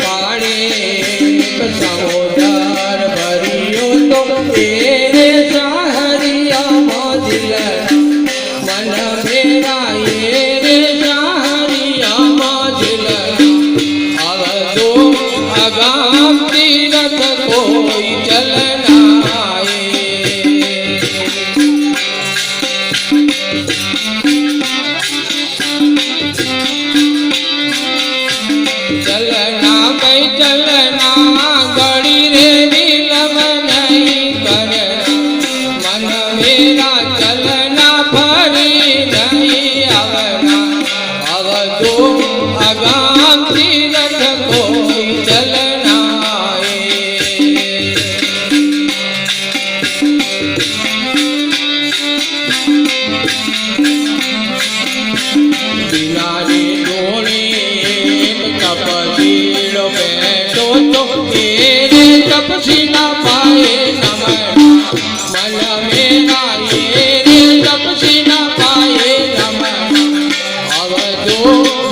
પાડે સહોદાર ભર્યો તો તપસીડો બેઠો તો એને તપસી ના પાએ નમણ મલ મેરા એને તપસી ના પાએ નમણ અવધો